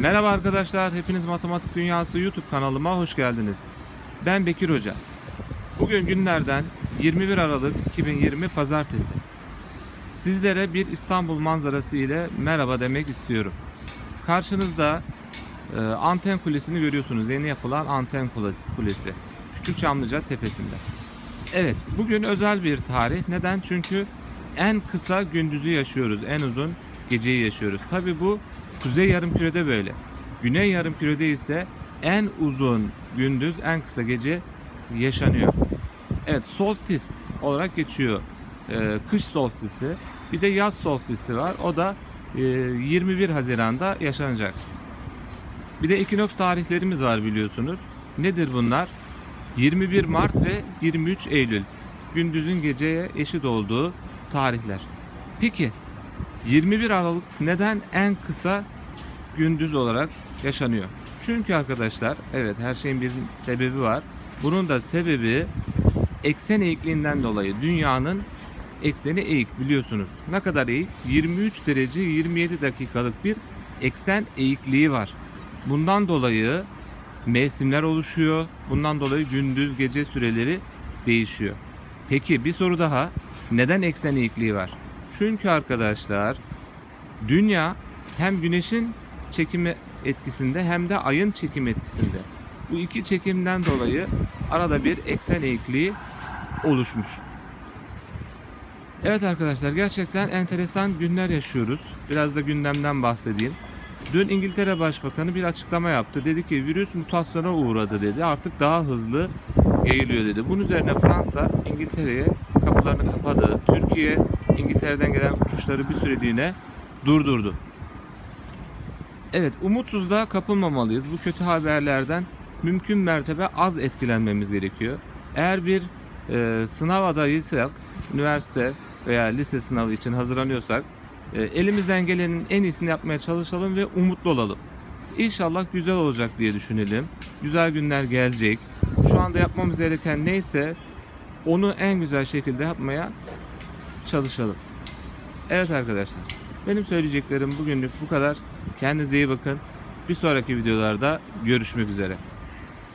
Merhaba arkadaşlar, hepiniz Matematik Dünyası YouTube kanalıma hoş geldiniz. Ben Bekir Hoca. Bugün günlerden 21 Aralık 2020 Pazartesi. Sizlere bir İstanbul manzarası ile merhaba demek istiyorum. Karşınızda e, anten kulesini görüyorsunuz. Yeni yapılan anten kule- kulesi. Küçük Çamlıca tepesinde. Evet, bugün özel bir tarih. Neden? Çünkü en kısa gündüzü yaşıyoruz, en uzun geceyi yaşıyoruz. Tabi bu kuzey yarımkürede böyle. Güney yarımkürede ise en uzun gündüz, en kısa gece yaşanıyor. Evet, solstice olarak geçiyor. Ee, kış solstisi. Bir de yaz solstisi var. O da e, 21 Haziran'da yaşanacak. Bir de ekinoks tarihlerimiz var biliyorsunuz. Nedir bunlar? 21 Mart ve 23 Eylül. Gündüzün geceye eşit olduğu tarihler. Peki 21 Aralık neden en kısa gündüz olarak yaşanıyor? Çünkü arkadaşlar evet her şeyin bir sebebi var. Bunun da sebebi eksen eğikliğinden dolayı dünyanın ekseni eğik biliyorsunuz. Ne kadar eğik? 23 derece 27 dakikalık bir eksen eğikliği var. Bundan dolayı mevsimler oluşuyor. Bundan dolayı gündüz gece süreleri değişiyor. Peki bir soru daha. Neden eksen eğikliği var? Çünkü arkadaşlar dünya hem güneşin çekimi etkisinde hem de ayın çekim etkisinde. Bu iki çekimden dolayı arada bir eksen eğikliği oluşmuş. Evet arkadaşlar gerçekten enteresan günler yaşıyoruz. Biraz da gündemden bahsedeyim. Dün İngiltere Başbakanı bir açıklama yaptı. Dedi ki virüs mutasyona uğradı dedi. Artık daha hızlı yayılıyor dedi. Bunun üzerine Fransa İngiltere'ye kapılarını kapadı. Türkiye İngiltere'den gelen uçuşları bir süreliğine durdurdu. Evet umutsuzluğa kapılmamalıyız. Bu kötü haberlerden mümkün mertebe az etkilenmemiz gerekiyor. Eğer bir e, sınav adayıysak, üniversite veya lise sınavı için hazırlanıyorsak e, elimizden gelenin en iyisini yapmaya çalışalım ve umutlu olalım. İnşallah güzel olacak diye düşünelim. Güzel günler gelecek. Şu anda yapmamız gereken neyse onu en güzel şekilde yapmaya çalışalım. Evet arkadaşlar. Benim söyleyeceklerim bugünlük bu kadar. Kendinize iyi bakın. Bir sonraki videolarda görüşmek üzere.